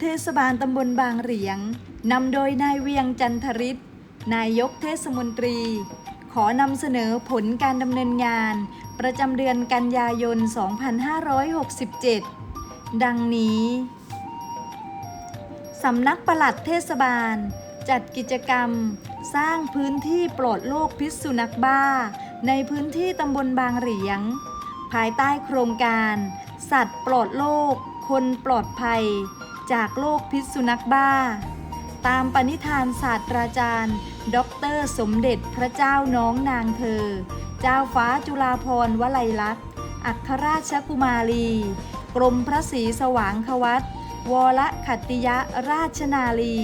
เทศบาลตำบลบางเหรียงนำโดยนายเวียงจันทริศนายกเทศมนตรี ขอนำเสนอผลการดำเนินงาน ประจำเดือนกันยายน 2567 ดังนี้สำนักปลัดเทศบาล จัดกิจกรรม สร้างพื้นที่ปลอดโรคพิษสุนัขบ้า ในพื้นที่ตำบลบางเหรียง ภายใต้โครงการ สัตว์ปลอดโรคคนปลอดภัย จากโรคพิษสุนัขบ้า ตามปณิธานศาสตราจารย์ด็อกเตอรสมเด็จพระเจ้าน้องนางเธอ เจ้าฟ้าจุฬาภรณ์วลัยลักษณ์ อัครราชกุมารี กรมพระศรีสว่างควัตวรขัตติยราชนาลี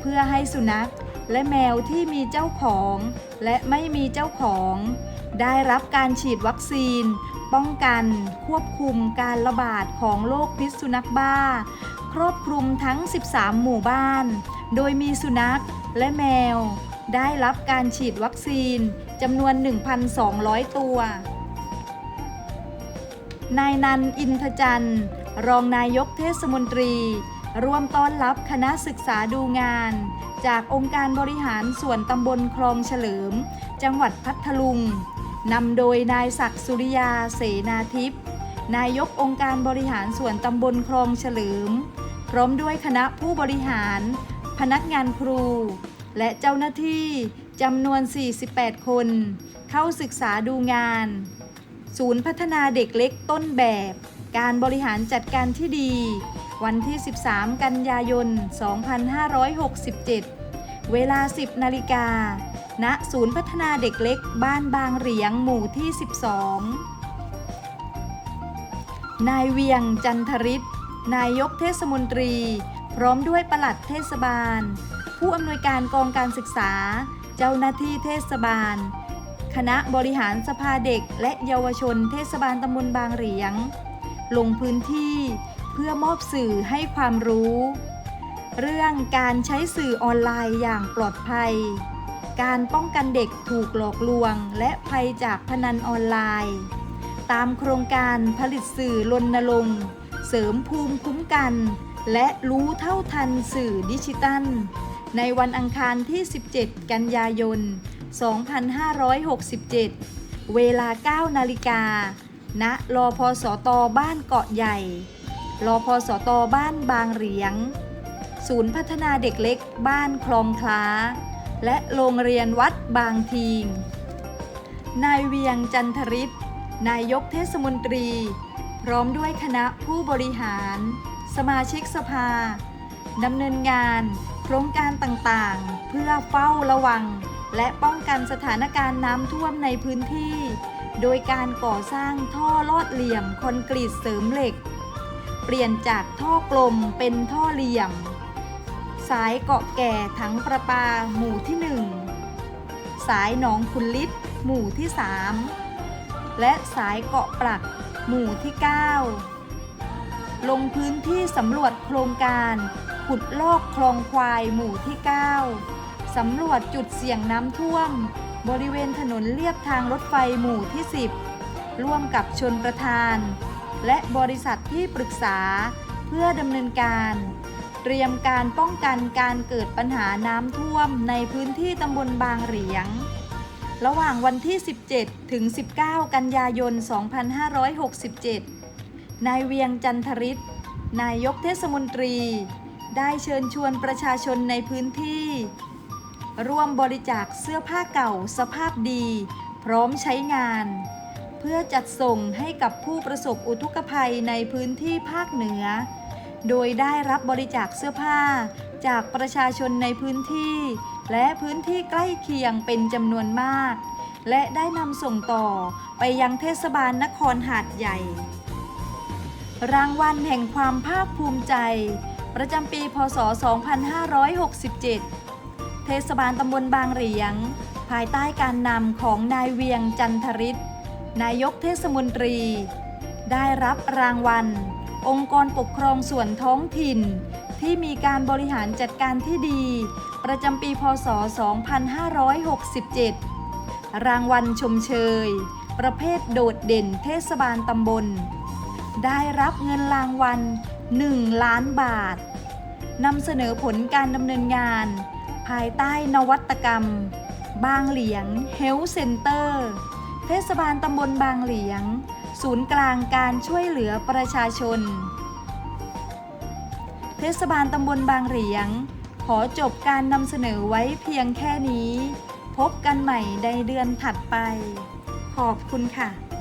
เพื่อให้สุนัขและแมวที่มีเจ้าของและไม่มีเจ้าของ ได้รับการฉีดวัคซีน ป้องกัน ควบคุมการระบาดของโรคพิษสุนัขบ้า ครอบคลุมทั้ง 13 หมู่บ้าน โดยมีสุนัขและแมว ได้รับการฉีดวัคซีนจำนวน 1,200 ตัวนายนันอินทจันทร์ รองนายกเทศมนตรี ร่วมต้อนรับคณะศึกษาดูงาน จากองค์การบริหารส่วนตำบลคลองเฉลิม จังหวัดพัทลุงนำโดยนายศักดิ์สุริยาเสนาทิพย์นายกองค์การบริหารส่วนตำบลคลองเฉลิม พร้อมด้วยคณะผู้บริหาร พนักงานครู และเจ้าหน้าที่จำนวน 48 คน เข้าศึกษาดูงาน ศูนย์พัฒนาเด็กเล็กต้นแบบ การบริหารจัดการที่ดี วันที่ 13 กันยายน 2567 เวลา 10 นาฬิกา ณ ศูนย์พัฒนาเด็กเล็ก บ้านบางเหรียงหมู่ที่ 12 นายเวียงจันทริศ นายกเทศมนตรี พร้อมด้วยปลัดเทศบาล ผู้อำนวยการกองการศึกษา เจ้าหน้าที่เทศบาล คณะบริหารสภาเด็กและเยาวชนเทศบาลตำบลบางเหรียง ลงพื้นที่เพื่อมอบสื่อให้ความรู้ เรื่องการใช้สื่อออนไลน์อย่างปลอดภัย การป้องกันเด็กถูกหลอกลวง และภัยจากพนันออนไลน์ ตามโครงการผลิตสื่อรณรงค์ เสริมภูมิคุ้มกัน และรู้เท่าทันสื่อดิจิตัล ในวันอังคารที่ 17 กันยายน 2567 เวลา 9 นาฬิกา ณรอพสตบ้านเกาะใหญ่รอพสตบ้านบางเหรียง ศูนย์พัฒนาเด็กเล็กบ้านคลองคล้า และโรงเรียนวัดบางทีงนายเวียงจันทริศนายกเทศมนตรี พร้อมด้วยคณะผู้บริหาร สมาชิกสภาดำเนินงาน โครงการต่างๆ เพื่อเฝ้าระวัง และป้องกันสถานการณ์น้ำท่วมในพื้นที่ โดยการก่อสร้างท่อลอดเหลี่ยมคอนกรีตเสริมเหล็ก เปลี่ยนจากท่อกลมเป็นท่อเหลี่ยม สายเกาะแก่ถังประปาหมู่ที่ 1 สายหนองคุณลิศหมู่ที่ 3 และสายเกาะปลัก หมู่ที่ 9 ลงพื้นที่สำรวจโครงการ ขุดลอกคลองควายหมู่ที่ 9 สำรวจจุดเสี่ยงน้ำท่วม บริเวณถนนเลียบทางรถไฟหมู่ที่ 10 ร่วมกับชนประทาน และบริษัทที่ปรึกษาเพื่อดำเนินการเตรียมการป้องกันการเกิดปัญหาน้ำท่วมในพื้นที่ตำบลบางเหรียง ระหว่างวันที่ 17 ถึง 19 กันยายน 2567 นายเวียงจันทริศนายกเทศมนตรี ได้เชิญชวนประชาชนในพื้นที่ ร่วมบริจาคเสื้อผ้าเก่าสภาพดี พร้อมใช้งาน เพื่อจัดส่งให้กับผู้ประสบอุทกภัยในพื้นที่ภาคเหนือ โดยได้รับบริจาคเสื้อผ้าจากประชาชนในพื้นที่ และพื้นที่ใกล้เคียงเป็นจำนวนมาก และได้นำส่งต่อไปยังเทศบาลนครหาดใหญ่ รางวัลแห่งความภาคภูมิใจ ประจำปี พศ 2567 เทศบาลตำบลบางเหรียง ภายใต้การนำของนายเวียงจันทริศนายกเทศมนตรี ได้รับรางวัล องค์กรปกครองส่วนท้องถิ่น ที่มีการบริหารจัดการที่ดี ประจำปีพศ 2567 รางวัลชมเชย ประเภทโดดเด่นเทศบาลตำบล ได้รับเงินรางวัล 1 ล้านบาทนำเสนอผลการดำเนินงาน ภายใต้นวัตกรรม บางเหลียง Health Center เทศบาลตำบลบางเหลียง ศูนย์กลางการช่วยเหลือประชาชน ทศบาลตำบลบางเหรียง ขอจบการนำเสนอไว้เพียงแค่นี้ พบกันใหม่ในเดือนถัดไป ขอบคุณค่ะ